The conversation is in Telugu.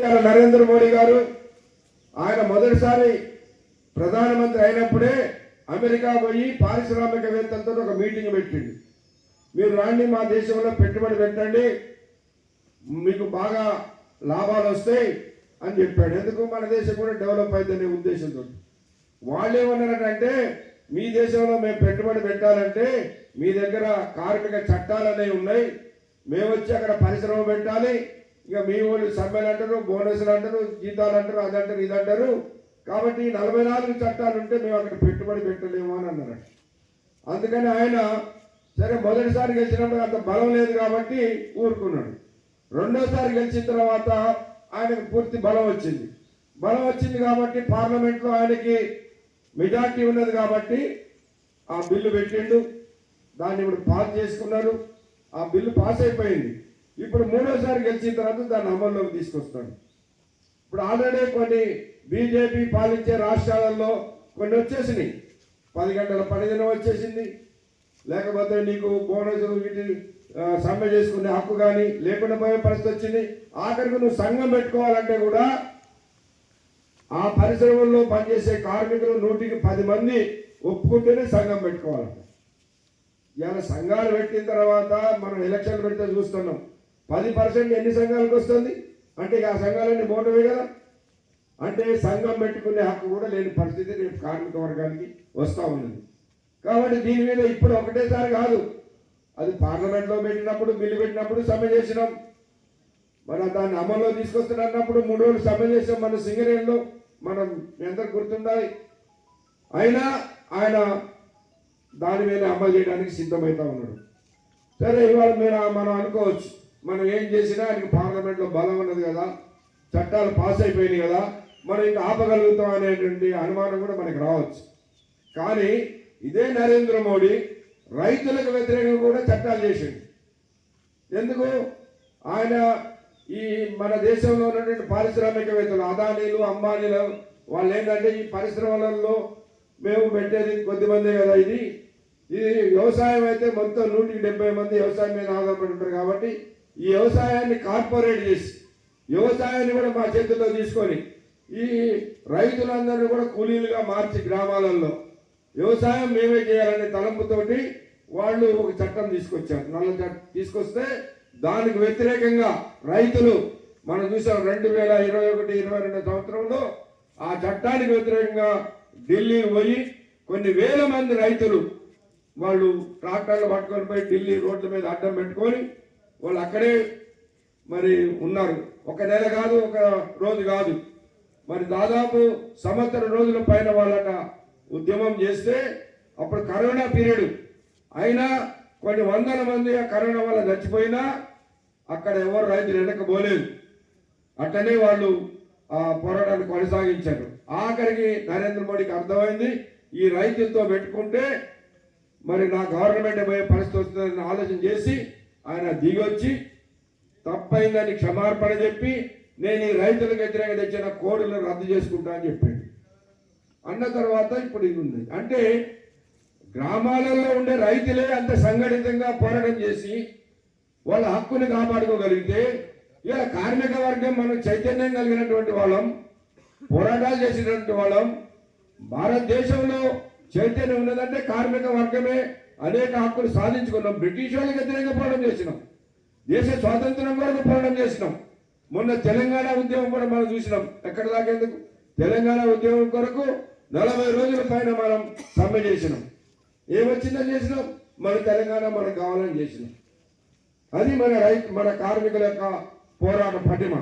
నరేంద్ర మోడీ గారు. ఆయన మొదటిసారి ప్రధానమంత్రి అయినప్పుడే అమెరికా పోయి పారిశ్రామికవేత్తలతో ఒక మీటింగ్ పెట్టింది మీరు రాండి మా దేశంలో పెట్టుబడి పెట్టండి మీకు బాగా లాభాలు వస్తాయి అని చెప్పాడు. ఎందుకు? మన దేశం కూడా డెవలప్ అవుతుందనే ఉద్దేశంతో. వాళ్ళు ఏమన్నారంటే మీ దేశంలో మేము పెట్టుబడి పెట్టాలంటే మీ దగ్గర కార్మిక చట్టాలు అనేవి ఉన్నాయి. మేము వచ్చి అక్కడ పరిశ్రమ పెట్టాలి ఇక మీ వాళ్ళు సమ్మెలు అంటారు బోనస్లు అంటారు జీతాలు అంటారు అది అంటారు ఇది అంటారు. కాబట్టి ఈ నలభై నాలుగు చట్టాలు ఉంటే మేము అక్కడ పెట్టుబడి పెట్టలేము అని అన్నారు. అందుకని ఆయన సరే మొదటిసారి గెలిచినప్పుడు అంత బలం లేదు కాబట్టి ఊరుకున్నాడు. రెండోసారి గెలిచిన తర్వాత ఆయనకు పూర్తి బలం వచ్చింది. బలం వచ్చింది కాబట్టి పార్లమెంట్లో ఆయనకి మెజార్టీ ఉన్నది కాబట్టి ఆ బిల్లు పెట్టిండు. దాన్ని ఇప్పుడు పాస్ చేసుకున్నారు. ఆ బిల్లు పాస్ అయిపోయింది. ఇప్పుడు మూడోసారి గెలిచిన తర్వాత దాన్ని అమల్లోకి తీసుకొస్తాడు ఇప్పుడు ఆల్రెడీ కొన్ని బీజేపీ పాలించే రాష్ట్రాలలో కొన్ని వచ్చేసినాయి. పది గంటల పనిదినం వచ్చేసింది. లేకపోతే నీకు బోనస్ వీటి సమ్మె చేసుకునే హక్కు కానీ లేకుండా పోయే పరిస్థితి వచ్చింది. ఆఖరికి నువ్వు సంఘం పెట్టుకోవాలంటే కూడా ఆ పరిశ్రమల్లో పనిచేసే కార్మికులు నూటికి పది మంది ఒప్పుకుంటేనే సంఘం పెట్టుకోవాలంట ఇవాళ సంఘాలు పెట్టిన తర్వాత మనం ఎలక్షన్లు పెడితే చూస్తున్నాం. పది పర్సెంట్ ఎన్ని సంఘాలకు వస్తుంది? అంటే ఇక ఆ సంఘాలన్నీ మోటవే కదా. అంటే సంఘం పెట్టుకునే హక్కు కూడా లేని పరిస్థితి రేపు కార్మిక వర్గానికి వస్తూ ఉన్నది. కాబట్టి దీని మీద ఇప్పుడు ఒకటేసారి కాదు. అది పార్లమెంట్లో పెట్టినప్పుడు బిల్లు పెట్టినప్పుడు సమ్మె చేసినాం. మన దాన్ని అమల్లో తీసుకొస్తున్నప్పుడు మూడు రోజులు సమ్మె చేసాం మన సింగరేణిలో మనం ఎంత గుర్తుండాలి? అయినా ఆయన దాని మీద అమలు చేయడానికి సిద్ధమవుతా ఉన్నాడు. సరే ఇవాళ మీరు మనం అనుకోవచ్చు. మనం ఏం చేసినా ఆయనకి పార్లమెంట్లో బలం ఉన్నది కదా చట్టాలు పాస్ అయిపోయినాయి కదా మనం ఇంకా ఆపగలుగుతాం అనేటువంటి అనుమానం కూడా మనకి రావచ్చు. కానీ ఇదే నరేంద్ర మోడీ రైతులకు వ్యతిరేకంగా కూడా చట్టాలు చేసింది ఎందుకు? ఆయన ఈ మన దేశంలో ఉన్నటువంటి పారిశ్రామికవేత్తలు అదానీలు అంబానీలు వాళ్ళు ఏంటంటే ఈ పరిశ్రమలలో మేము పెట్టేది కొద్దిమందే కదా ఇది. ఇది వ్యవసాయం అయితే మొత్తం నూటికి డెబ్బై మంది వ్యవసాయం మీద ఆధారపడి ఉంటారు కాబట్టి ఈ వ్యవసాయాన్ని కార్పొరేట్ చేసి వ్యవసాయాన్ని కూడా మా చేతుల్లో తీసుకొని ఈ రైతులందరినీ కూడా కూలీలుగా మార్చి గ్రామాలలో వ్యవసాయం మేమే చేయాలనే తలంపుతోటి వాళ్ళు ఒక చట్టం తీసుకొచ్చారు. నల్ల చట్టం తీసుకొస్తే దానికి వ్యతిరేకంగా రైతులు మనం చూసాం రెండు వేల ఇరవై ఒకటి ఇరవై రెండు సంవత్సరంలో ఆ చట్టానికి వ్యతిరేకంగా ఢిల్లీ పోయి కొన్ని వేల మంది రైతులు వాళ్ళు ట్రాక్టర్లు పట్టుకొని పోయి ఢిల్లీ రోడ్ల మీద అడ్డం పెట్టుకొని వాళ్ళు అక్కడే మరి ఉన్నారు. ఒక నెల కాదు ఒక రోజు కాదు. మరి దాదాపు సంవత్సరం రోజుల పైన వాళ్ళట ఉద్యమం చేస్తే అప్పుడు కరోనా పీరియడ్. అయినా కొన్ని వందల మంది ఆ కరోనా వల్ల చచ్చిపోయినా అక్కడ ఎవరు రైతులు వెనకపోలేదు అట్లనే వాళ్ళు ఆ పోరాటాన్ని కొనసాగించారు. ఆఖరికి నరేంద్ర మోడీకి అర్థమైంది ఈ రైతులతో పెట్టుకుంటే మరి నా గవర్నమెంట్ పోయే పరిస్థితి వస్తుందని ఆలోచన చేసి ఆయన దిగొచ్చి తప్పైందని క్షమార్పణ చెప్పి నేను ఈ రైతులకు వ్యతిరేకంగా తెచ్చిన కోడులను రద్దు చేసుకుంటా అని చెప్పాడు. అన్న తర్వాత ఇప్పుడు ఇది ఉంది. అంటే గ్రామాలలో ఉండే రైతులే అంత సంఘటితంగా పోరాటం చేసి వాళ్ళ హక్కుని కాపాడుకోగలిగితే ఇలా కార్మిక వర్గం మనం చైతన్యం కలిగినటువంటి వాళ్ళం పోరాటాలు చేసినటువంటి వాళ్ళం భారతదేశంలో చైతన్యం ఉన్నదంటే కార్మిక వర్గమే. అనేక హక్కులు సాధించుకున్నాం. బ్రిటిష్ వాళ్ళకి వ్యతిరేకంగా పోరాటం చేసినాం. దేశ స్వాతంత్రం కొరకు పోరాటం చేసినాం. మొన్న తెలంగాణ ఉద్యమం కూడా మనం చూసినాం. ఎక్కడ దాకేందుకు తెలంగాణ ఉద్యమం కొరకు నలభై రోజుల పైన మనం సమ్మె చేసినాం. ఏమొచ్చిందని చేసినాం? మన తెలంగాణ మనకు కావాలని చేసినాం. అది మన రైతు మన కార్మికుల యొక్క పోరాట పటిమ.